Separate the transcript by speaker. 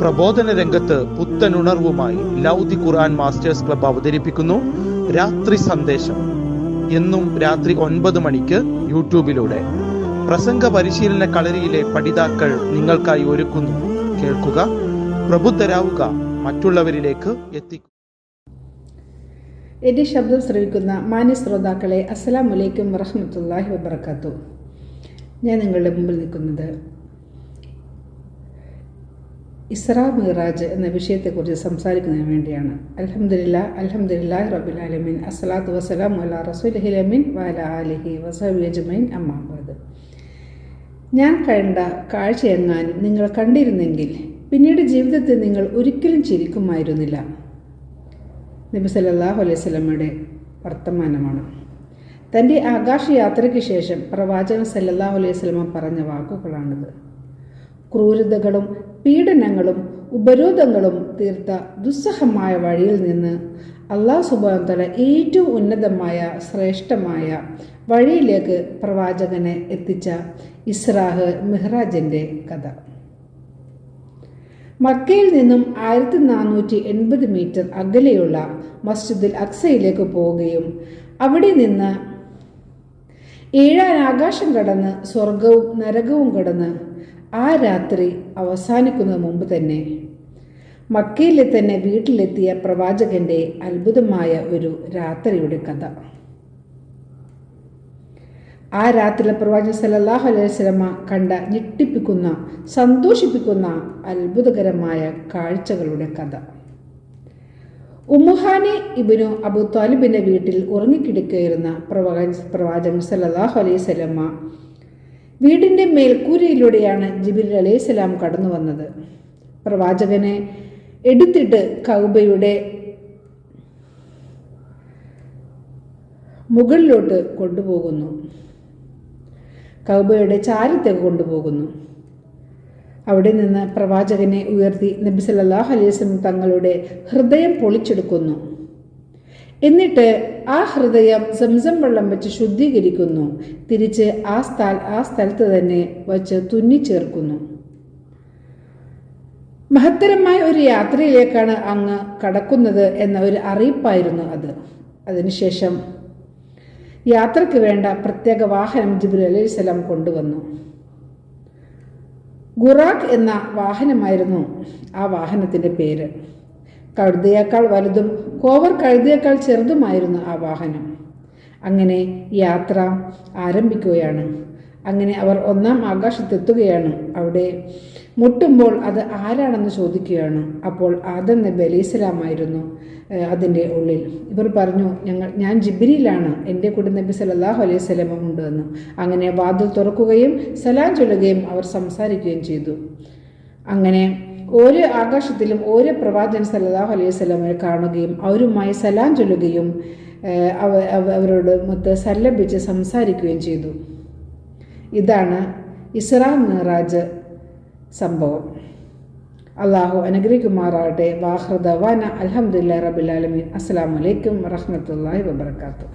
Speaker 1: പ്രബോധന രംഗത്ത് പുത്തനുണർവുമായി ലൗദി ഖുർആൻ masters club അവതരിപ്പിക്കുന്നു. രാത്രി സന്ദേശം. എന്നും രാത്രി ഒൻപത് മണിക്ക് യൂട്യൂബിലൂടെ. പ്രസംഗ പരിശീലന കളരിയിലെ പഠിതാക്കൾ നിങ്ങൾക്കായി ഒരുക്കുന്നു. കേൾക്കുക പ്രബുദ്ധരാവുക മറ്റുള്ളവരിലേക്ക് എത്തിക്കുക
Speaker 2: എന്റെ ശബ്ദം ശ്രവിക്കുന്ന മാന്യ ശ്രോതാക്കളെ അസ്സാം വലൈക്കും വറഹമത്തല്ലാഹി വബർക്കാത്തു ഞാൻ നിങ്ങളുടെ മുമ്പിൽ നിൽക്കുന്നത് ഇസ്രാ മിറാജ് എന്ന വിഷയത്തെക്കുറിച്ച് സംസാരിക്കുന്നതിന് വേണ്ടിയാണ്. അലഹമില്ല അലഹമില്ലാ റബുൽ അലമീൻ അസ്സലാത്തു വസ്സലാം വല റസൂൽ അലമീൻ വാല അലിഹി വസബി അജ്മൈൻ അമ്മാബാദ് ഞാൻ കണ്ട കാഴ്ചയെങ്ങാനും നിങ്ങൾ കണ്ടിരുന്നെങ്കിൽ പിന്നീട് ജീവിതത്തിൽ നിങ്ങൾ ഒരിക്കലും ചിരിക്കുമായിരുന്നില്ല. നബി സല്ലല്ലാഹു അലൈഹി സ്വലമയുടെ വർത്തമാനമാണ്. തന്റെ ആകാശയാത്രയ്ക്ക് ശേഷം പ്രവാചകൻ സല്ലാഹു അലൈഹി സ്വലമ പറഞ്ഞ വാക്കുകളാണിത്. ക്രൂരതകളും പീഡനങ്ങളും ഉപരോധങ്ങളും തീർത്ത ദുസ്സഹമായ വഴിയിൽ നിന്ന് അള്ളാഹു സുബാൻ തല ഏറ്റവും ഉന്നതമായ ശ്രേഷ്ഠമായ വഴിയിലേക്ക് പ്രവാചകനെ എത്തിച്ച ഇസ്രാഹ് മെഹ്റാജിന്റെ കഥ. മക്കയിൽ നിന്നും ആയിരത്തി നാനൂറ്റി എൺപത് മീറ്റർ അകലെയുള്ള മസ്ജിദുൽ അക്സയിലേക്ക് പോവുകയും അവിടെ നിന്ന് ഏഴാൻ ആകാശം കടന്ന് സ്വർഗവും നരകവും കടന്ന് ആ രാത്രി അവസാനിക്കുന്നതിന് മുമ്പ് തന്നെ. മക്കയിലെ തന്നെ വീട്ടിലെത്തിയ പ്രവാചകന്റെ അത്ഭുതമായ ഒരു രാത്രിയുടെ കഥ. ആ രാത്രിയിലെ പ്രവാചകൻ അലൈഹി വസല്ലമ കണ്ട ഞെട്ടിപ്പിക്കുന്ന സന്തോഷിപ്പിക്കുന്ന അത്ഭുതകരമായ കാഴ്ചകളുടെ കഥ. ഉമ്മുഹാനി ഇബിനു അബു താലിബിന്റെ വീട്ടിൽ ഉറങ്ങിക്കിടക്കുകയായിരുന്ന പ്രവാചകൻ പ്രവാചകൻ അലൈഹി വീടിന്റെ മേൽക്കൂരയിലൂടെയാണ് ജിബിൽ അലൈഹി സ്വലാം കടന്നു വന്നത്. പ്രവാചകനെ എടുത്തിട്ട് കൗബയുടെ മുകളിലോട്ട് കൊണ്ടുപോകുന്നു. കൗബയുടെ ചാരത്തേക്ക് കൊണ്ടുപോകുന്നു. അവിടെ നിന്ന് പ്രവാചകനെ ഉയർത്തി നബി സല്ലല്ലാഹു അലൈഹി തങ്ങളുടെ ഹൃദയം പൊളിച്ചെടുക്കുന്നു. എന്നിട്ട് ആ ഹൃദയം സംസം വെള്ളം വെച്ച് ശുദ്ധീകരിക്കുന്നു. തിരിച്ച് ആ സ്ഥല ആ സ്ഥലത്ത് തന്നെ വച്ച് തുന്നിച്ചേർക്കുന്നു. മഹത്തരമായ ഒരു യാത്രയിലേക്കാണ് അങ്ങ് കടക്കുന്നത് എന്ന ഒരു അറിയിപ്പായിരുന്നു അത്. അതിനുശേഷം യാത്രയ്ക്ക് വേണ്ട പ്രത്യേക വാഹനം ജിബിൽ അലൈഹി സ്വലാം കൊണ്ടുവന്നു. ഗുറാഖ് എന്ന വാഹനമായിരുന്നു ആ വാഹനത്തിന്റെ പേര്. കഴുതയേക്കാൾ വലുതും കോവർ കഴുതയേക്കാൾ ചെറുതുമായിരുന്നു ആ വാഹനം. അങ്ങനെ യാത്ര ആരംഭിക്കുകയാണ്. അങ്ങനെ അവർ ഒന്നാം ആകാശത്തെത്തുകയാണ്. അവിടെ മുട്ടുമ്പോൾ അത് ആരാണെന്ന് ചോദിക്കുകയാണ്. അപ്പോൾ ആദം നബി അലൈഹി സ്വലാമായിരുന്നു അതിന്റെ ഉള്ളിൽ. ഇവർ പറഞ്ഞു ഞങ്ങൾ ഞാൻ ജിബിരിയിലാണ് എന്റെ കൂടെ നബി സല്ലല്ലാഹു അലൈഹി സ്വലമ ഉണ്ടെന്ന് അങ്ങനെ വാതിൽ തുറക്കുകയും സലാം ചൊല്ലുകയും അവർ സംസാരിക്കുകയും ചെയ്തു. അങ്ങനെ ഓരോ ആകാശത്തിലും ഓരോ പ്രവാചകൻ സല്ലല്ലാഹു അലൈഹി സ്വലമയെ കാണുകയും അവരുമായി സലാം ചൊല്ലുകയും അവരോട് മൊത്ത് സല്ലപിച്ച് സംസാരിക്കുകയും ചെയ്തു. ഇതാണ് ഇസ്രാ മിറാജ് സംഭവം. അള്ളാഹു അനുഗ്രഹിക്കുമാറാകട്ടെ. വാഹൃദവാന അലഹമുല്ലാ റബുലാലമീൻ അസ്സാം വലൈക്കും വറഹമത്തല്ലാഹി വബർക്കാത്തു